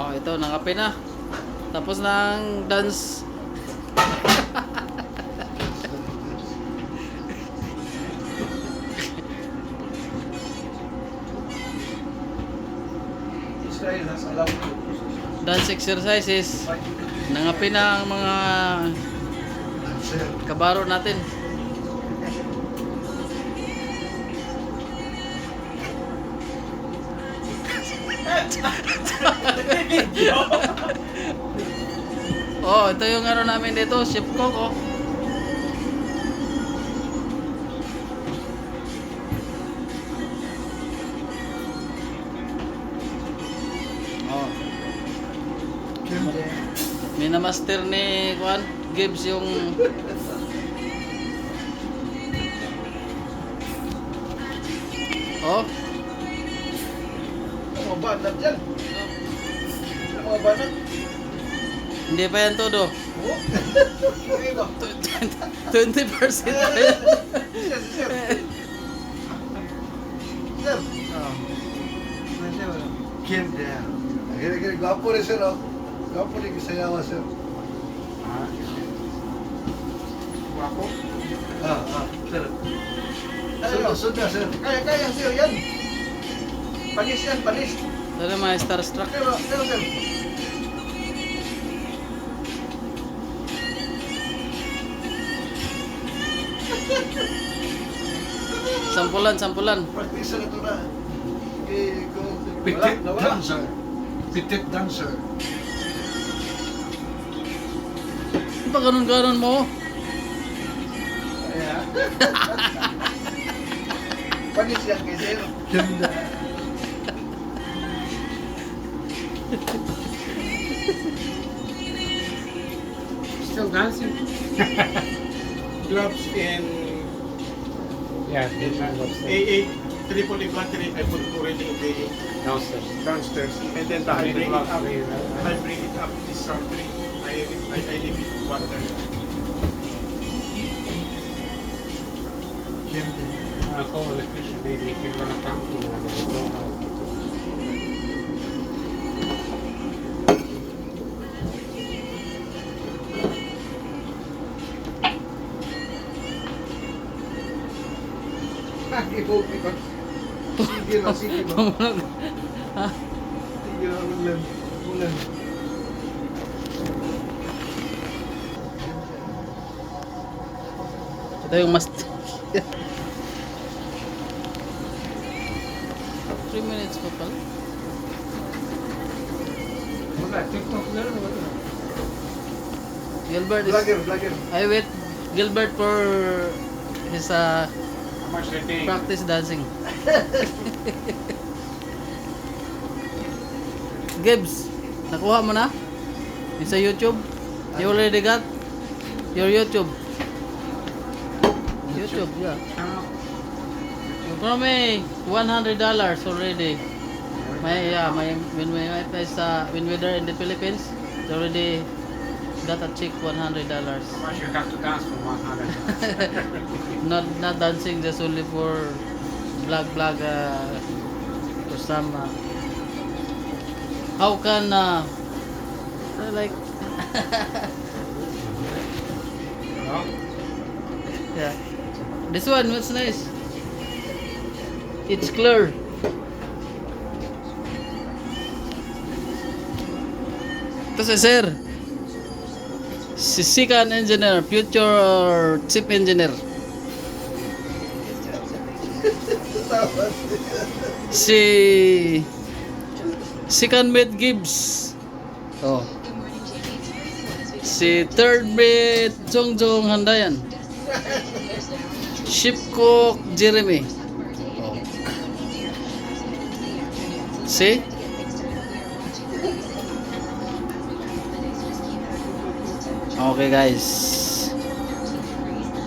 Oh, ito, nangape na. Tapos ng dance. Dance exercises. Nangape na ang mga kabaro natin. oh, ito yung ano namin dito, chef cook oh. Oh, minamaster ni Juan Gibbs yung Oh, Ang mga banat banat. hindi pa yan todo. Oo. Okay ba? 20% pa yan. Sir, sir. Sir. Oh. Kim down. Kaya kaya gwapo rin sir oh. Gwapo rin kasayawa sir. Gwapo? Ah, ah, sir. Sunod, sunod sir. Kaya, kaya sir yan. Panis yan, panis. Na mga starstruck. Pero, pero sir. Sampulan, sampulan. Practice na ito na. Okay, dancer. Petit dancer. Ba ganun-ganun mo? Kaya. Panis yan kay sir. Ganda. Still dancing? gloves in Yeah, in downstairs. AA triple inventory. I put already in the Downstairs. downstairs. And then How I bring it up. do I bring it up this surgery. I, I, I leave it water. I call the electrician, maybe if you're gonna come to one, I don't Sige na, sige na. Sige na, ulan. Ulan. Ito yung mas... 3 minutes pa pala. Wala, TikTok na rin. Gilbert is... Vlogger, vlogger. I wait Gilbert for his uh, Practice dancing. Gibbs, nakuha mo na? Yung sa YouTube? You already got your YouTube? YouTube, yeah. Brought me $100 already. My, yeah, my, when wife is, uh, when we're there in the Philippines, they already got a check $100. How much you have to dance for 100? not not dancing just only for vlog vlog uh, for some uh, how can uh, like No? yeah this one what's nice it's clear si sir si Sikan engineer future chief engineer. Si second mate Gibbs. Oh. Si third mate Jongjong Handayan. Ship cook Jeremy. Oh. si okay guys